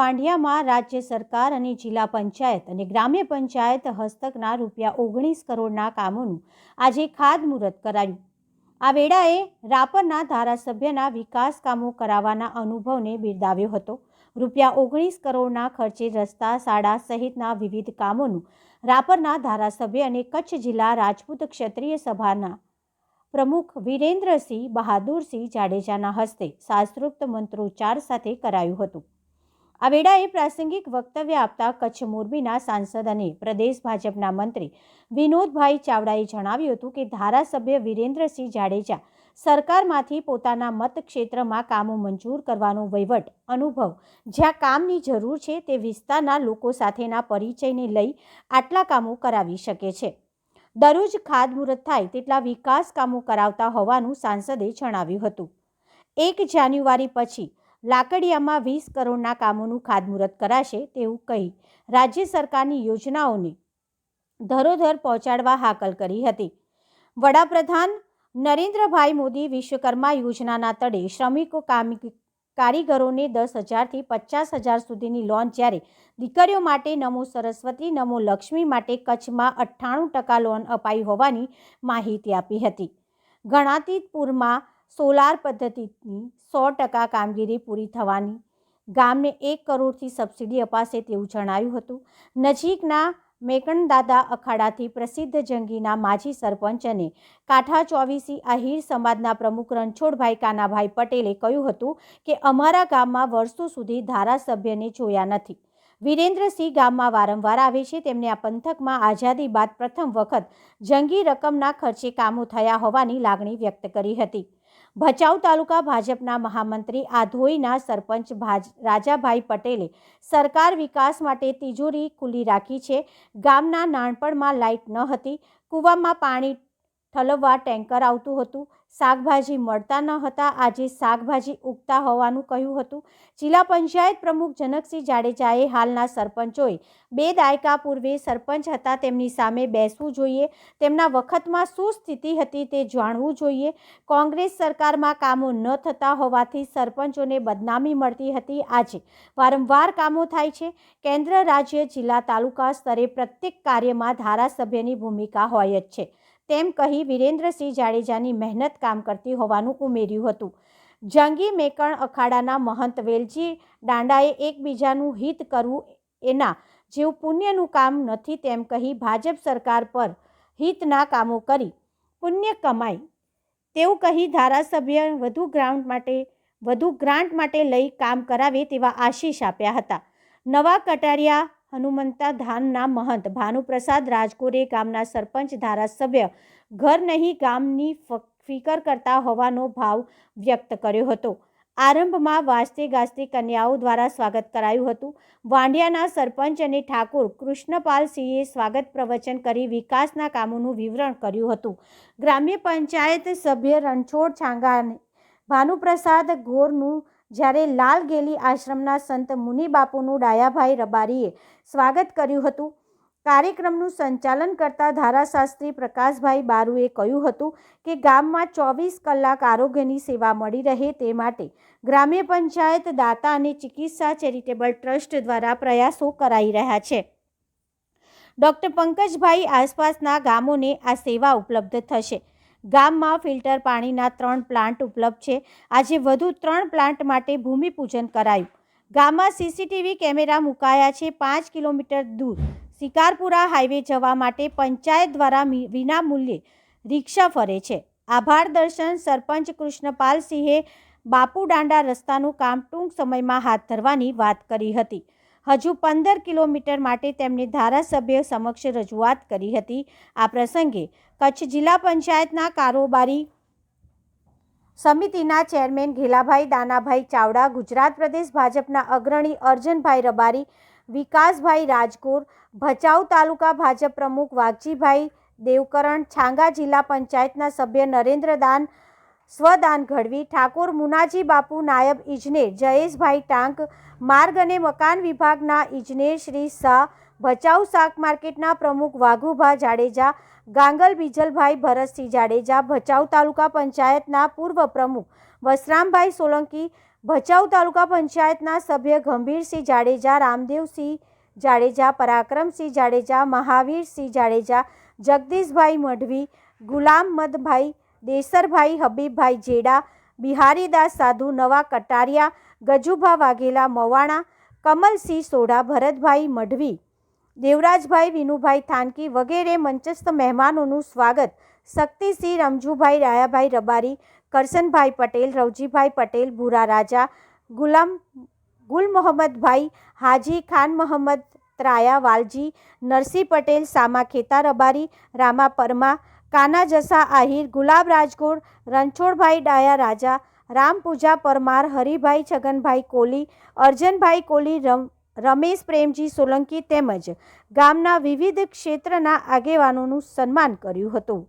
પાંડિયામાં રાજ્ય સરકાર અને જિલ્લા પંચાયત અને ગ્રામ્ય પંચાયત હસ્તકના રૂપિયા ઓગણીસ કરોડના કામોનું આજે ખાતમુહૂર્ત કરાયું. આ વેળાએ રાપરના ધારાસભ્યના વિકાસ કામો કરાવવાના અનુભવને બિરદાવ્યો હતો. રૂપિયા ઓગણીસ કરોડના ખર્ચે રસ્તા, શાળા સહિતના વિવિધ કામોનું રાપરના ધારાસભ્ય અને કચ્છ જિલ્લા રાજપૂત ક્ષત્રિય સભાના પ્રમુખ વિરેન્દ્રસિંહ બહાદુરસિંહ જાડેજાના હસ્તે શાસ્ત્રોક્ત મંત્રોચ્ચાર સાથે કરાયું હતું. આ વેળાએ પ્રાસંગિક વક્તવ્ય આપતા કચ્છ મોરબીના સાંસદ અને પ્રદેશ ભાજપના મંત્રી વિનોદભાઈ ચાવડાએ જણાવ્યું હતું કે ધારાસભ્ય વિરેન્દ્રસિંહ જાડેજા સરકારમાંથી પોતાના મતક્ષેત્રમાં કામો મંજૂર કરવાનો વહીવટ અનુભવ, જ્યાં કામની જરૂર છે તે વિસ્તારના લોકો સાથેના પરિચયને લઈ આટલા કામો કરાવી શકે છે. દરરોજ ખાતમુહૂર્ત થાય તેટલા વિકાસ કામો કરાવતા હોવાનું સાંસદે જણાવ્યું હતું. એક જાન્યુઆરી પછી લાકડિયામાં વીસ કરોડના કામોનું ખાતમુહૂર્ત કરાશે તેવું કહી રાજ્ય સરકારની યોજનાઓને ધરોધર પહોંચાડવા હાકલ કરી હતી. વડાપ્રધાન નરેન્દ્રભાઈ મોદી વિશ્વકર્મા યોજનાના તળે શ્રમિકો કામ કારીગરોને દસ હજારથી પચાસ હજાર સુધીની લોન જ્યારે દીકરીઓ માટે નમો સરસ્વતી, નમો લક્ષ્મી માટે કચ્છમાં અઠ્ઠાણું ટકા લોન અપાઈ હોવાની માહિતી આપી હતી. ગણાતીતપુરમાં સોલાર પદ્ધતિની સો ટકા કામગીરી પૂરી થવાની. ગામને એક કરોડથી સબસિડી અપાશે તેવું જણાવ્યું હતું. નજીકના મેકણદાદા અખાડાથી પ્રસિદ્ધ જંગીના માજી સરપંચ અને કાંઠા ચોવીસી આહિર સમાજના પ્રમુખ રણછોડભાઈ કાનાભાઈ પટેલે કહ્યું હતું કે અમારા ગામમાં વર્ષો સુધી ધારાસભ્યને જોયા નથી. વિરેન્દ્રસિંહ ગામમાં વારંવાર આવે છે. તેમને આ પંથકમાં આઝાદી બાદ પ્રથમ વખત જંગી રકમના ખર્ચે કામો થયા હોવાની લાગણી વ્યક્ત કરી હતી. ભચાઉ તાલુકા ભાજપના મહામંત્રી આધોઈના સરપંચ ભાજ, રાજાભાઈ પટેલે સરકાર વિકાસ માટે તિજોરી ખુલ્લી રાખી છે. ગામના નાનપણમાં લાઇટ ન હતી. કૂવામાં પાણી ઠલવવા ટેન્કર આવતું હતું. શાકભાજી મળતા ન હતા. આજે શાકભાજી ઉગતા હોવાનું કહ્યું હતું. જિલ્લા પંચાયત પ્રમુખ જનકસિંહ જાડેજાએ હાલના સરપંચોએ બે દાયકા પૂર્વે સરપંચ હતા તેમની સામે બેસવું જોઈએ. તેમના વખતમાં શું સ્થિતિ હતી તે જાણવું જોઈએ. કોંગ્રેસ સરકારમાં કામો ન થતા હોવાથી સરપંચોને બદનામી મળતી હતી. આજે વારંવાર કામો થાય છે. કેન્દ્ર, રાજ્ય, જિલ્લા તાલુકા સ્તરે પ્રત્યેક કાર્યમાં ધારાસભ્યની ભૂમિકા હોય જ છે. તેમ કહી વિરેન્દ્રસિંહ જાડેજાની મહેનત કામ કરતી હોવાનું ઉમેર્યું હતું. જંગી મેકણ અખાડાના મહંત વેલજી દાંડાએ એકબીજાનું હિત કરવું એના જેવું પુણ્યનું કામ નથી તેમ કહી ભાજપ સરકાર પર હિતના કામો કરી પુણ્ય કમાય તેવું કહી ધારાસભ્ય વધુ ગ્રાઉન્ડ માટે, વધુ ગ્રાન્ટ માટે લઈ કામ કરાવે તેવા આશીષ આપ્યા હતા. નવા કટારિયા હનુમંતા ધામના મહંત. ભાનુપ્રસાદ રાજગોરે ગામના સરપંચ, ધારાસભ્ય, ઘર નહીં ગામની ફિકર કરતા હોવાનો ભાવ વ્યક્ત કર્યો હતો. આરંભમાં વાજતે ગાજતે કન્યાઓ દ્વારા સ્વાગત કરાયું હતું. વાંડિયાના સરપંચ અને ઠાકોર કૃષ્ણપાલસિંહે સ્વાગત પ્રવચન કરી વિકાસના કામોનું વિવરણ કર્યું હતું. ગ્રામ્ય પંચાયત સભ્ય રણછોડ છાંગાને ભાનુપ્રસાદ ગોરનું જ્યારે લાલ ગેલી આશ્રમના સંત મુનિબાપુનું ડાયાભાઈ રબારીએ સ્વાગત કર્યું હતું. કાર્યક્રમનું સંચાલન કરતા ધારાશાસ્ત્રી પ્રકાશભાઈ બારુએ કહ્યું હતું કે ગામમાં ચોવીસ કલાક આરોગ્યની સેવા મળી રહે તે માટે ગ્રામ્ય પંચાયત દાતા અને ચિકિત્સા ચેરિટેબલ ટ્રસ્ટ દ્વારા પ્રયાસો કરાઈ રહ્યા છે. ડૉક્ટર પંકજભાઈ આસપાસના ગામોને આ સેવા ઉપલબ્ધ થશે. ગામમાં ફિલ્ટર પાણીના ત્રણ પ્લાન્ટ ઉપલબ્ધ છે. આજે વધુ ત્રણ પ્લાન્ટ માટે ભૂમિપૂજન કરાયું. ગામમાં સીસીટીવી કેમેરા મુકાયા છે પાંચ કિલોમીટર દૂર. શિકારપુરા હાઈવે જવા માટે પંચાયત દ્વારા વિના મૂલ્યે રિક્ષા ફરે છે. આભાર દર્શન સરપંચ કૃષ્ણપાલસિંહે બાપુ દાંડા રસ્તાનું કામ ટૂંક સમયમાં હાથ ધરવાની વાત કરી હતી. હજુ પંદર કિલોમીટર માટે તેમણે ધારાસભ્ય સમક્ષ રજૂઆત કરી હતી. આ પ્રસંગે કચ્છ જિલ્લા પંચાયતના કારોબારી સમિતિના ચેરમેન ઘેલાભાઈ દાનાભાઈ ચાવડા, ગુજરાત પ્રદેશ ભાજપના અગ્રણી અર્જનભાઈ રબારી, વિકાસભાઈ રાજકોર, ભચાઉ તાલુકા ભાજપ પ્રમુખ વાઘજીભાઈ દેવકરણ, છાંગા જિલ્લા પંચાયતના સભ્ય નરેન્દ્રદાન સ્વદાન ઘડવી ઠાકોર મુનાજી બાપુ નાયબ ઇજનેર જયેશભાઈ ટાંક, માર્ગ અને મકાન વિભાગના ઇજનેર શ્રી શાહ, ભચાઉ શાક માર્કેટના પ્રમુખ વાઘુભા જાડેજા, ગાંગલ બીજલભાઈ ભરતસિંહ જાડેજા, ભચાઉ તાલુકા પંચાયતના પૂર્વ પ્રમુખ વસરામભાઈ સોલંકી, ભચાઉ તાલુકા પંચાયતના સભ્ય ગંભીરસિંહ જાડેજા, રામદેવસિંહ જાડેજા, પરાક્રમસિંહ જાડેજા, મહાવીરસિંહ જાડેજા, જગદીશભાઈ મઢવી ગુલામમદભાઈ દેસરભાઈ, હબીબભાઈ જેડા, બિહારીદાસ સાધુ, નવા કટારિયા, ગજુભા વાઘેલા, મવાણા, કમલસિંહ સોઢા, ભરતભાઈ મઢવી, દેવરાજભાઈ વિનુભાઈ થાનકી વગેરે મંચસ્થ મહેમાનોનું સ્વાગત. શક્તિસિંહ, રમજુભાઈ, રાયાભાઈ રબારી કરસનભાઈ પટેલ, રવજીભાઈ પટેલ, ભૂરા રાજા, ગુલામ ગુલ મોહમ્મદભાઈ હાજી ખાન મોહમ્મદ, ત્રાયા વાલજી, નરસિંહ પટેલ, સામા ખેતા રબારી, રામા પરમા કાના જસા આહિર, ગુલાબ રાજગોર, રણછોડભાઈ ડાયા રાજા રામપૂજા પરમાર, હરિભાઈ છગનભાઈ કોલી, અર્જનભાઈ કોલી, રમ, રમેશ પ્રેમજી સોલંકી તેમજ ગામના વિવિધ ક્ષેત્રના આગેવાનોનું સન્માન કર્યું હતું.